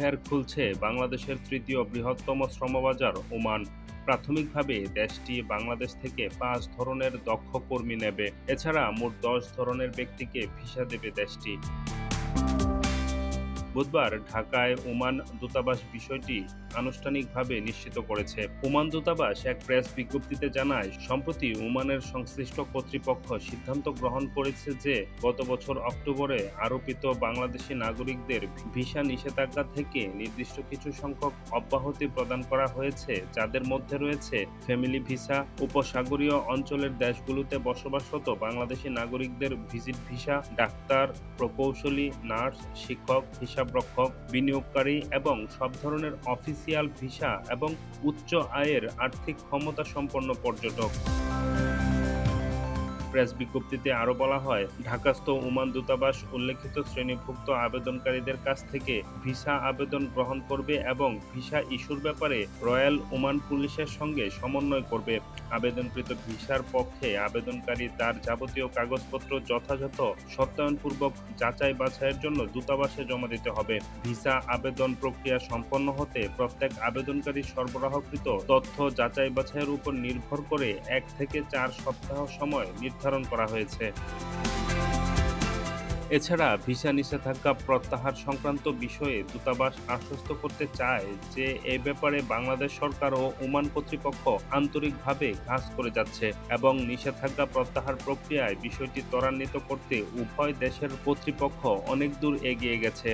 ফের খুলছে বাংলাদেশের তৃতীয় বৃহত্তম শ্রমবাজার, ওমান। প্রাথমিকভাবে দেশটি বাংলাদেশ থেকে পাঁচ ধরনের দক্ষ কর্মী নেবে। এছাড়া মোট দশ ধরনের ব্যক্তিকে ভিসা দেবে দেশটি। বুধবার ঢাকায় ওমান দূতাবাস বিষয়টি আনুষ্ঠানিকভাবে নিশ্চিত করেছে। ওমান দূতাবাস এক প্রেস বিজ্ঞপ্তিতে জানায়, সম্প্রতি ওমানের সংশ্লিষ্ট কর্তৃপক্ষ সিদ্ধান্ত গ্রহণ করেছে যে গত বছর অক্টোবরে আরোপিত বাংলাদেশি নাগরিকদের ভিসা নিষেধাজ্ঞা থেকে নির্দিষ্ট কিছু সংখ্যক অব্যাহতি প্রদান করা হয়েছে, যাদের মধ্যে রয়েছে ফ্যামিলি ভিসা, উপসাগরীয় অঞ্চলের দেশগুলোতে বসবাসরত বাংলাদেশি নাগরিকদের ভিজিট ভিসা, ডাক্তার, প্রকৌশলী, নার্স, শিক্ষক হিসাবরক্ষক বিনিয়োগকারী এবং সব ধরনের অফিসিয়াল ভিসা এবং উচ্চ আয়ের আর্থিক ক্ষমতা সম্পন্ন পর্যটক। প্রেস বিজ্ঞপ্তিতে আরও বলা হয়, ঢাকাস্থ ওমান দূতাবাস উল্লেখিত শ্রেণীভুক্ত আবেদনকারীদের কাছ থেকে ভিসা আবেদন গ্রহণ করবে এবং ভিসা ইস্যুর ব্যাপারে রয়্যাল ওমান পুলিশের সঙ্গে সমন্বয় করবে। আবেদনকৃত ভিসার পক্ষে আবেদনকারী তার যাবতীয় কাগজপত্র যথাযথ সত্যায়নপূর্বক যাচাই বাছাইয়ের জন্য দূতাবাসে জমা দিতে হবে। ভিসা আবেদন প্রক্রিয়া সম্পন্ন হতে প্রত্যেক আবেদনকারী সরবরাহকৃত তথ্য যাচাই বাছাইয়ের উপর নির্ভর করে এক থেকে চার সপ্তাহ সময় নির্ধারণ করা হয়েছে। এছাড়া ভিসা নিষেধাজ্ঞা প্রত্যাহার সংক্রান্ত বিষয়ে দূতাবাস আশ্বস্ত করতে চায় যে, এ ব্যাপারে বাংলাদেশ সরকার ও ওমান কর্তৃপক্ষ আন্তরিকভাবে কাজ করে যাচ্ছে এবং নিষেধাজ্ঞা প্রত্যাহার প্রক্রিয়ায় বিষয়টি ত্বরান্বিত করতে উভয় দেশের কর্তৃপক্ষ অনেক দূর এগিয়ে গেছে।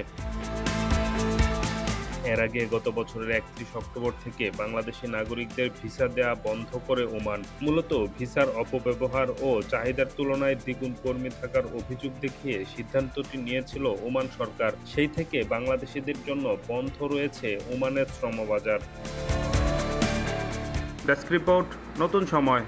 এর আগে গত বছরের একত্রিশ অক্টোবর থেকে বাংলাদেশি নাগরিকদের ভিসা দেয়া বন্ধ করে ওমান। মূলত ভিসার অপব্যবহার ও চাহিদার তুলনায় দ্বিগুণ কর্মী থাকার অভিযোগ দেখিয়ে সিদ্ধান্তটি নিয়েছিল ওমান সরকার। সেই থেকে বাংলাদেশিদের জন্য বন্ধ রয়েছে ওমানের শ্রমবাজার। ডেস্ক রিপোর্ট, নতুন সময়।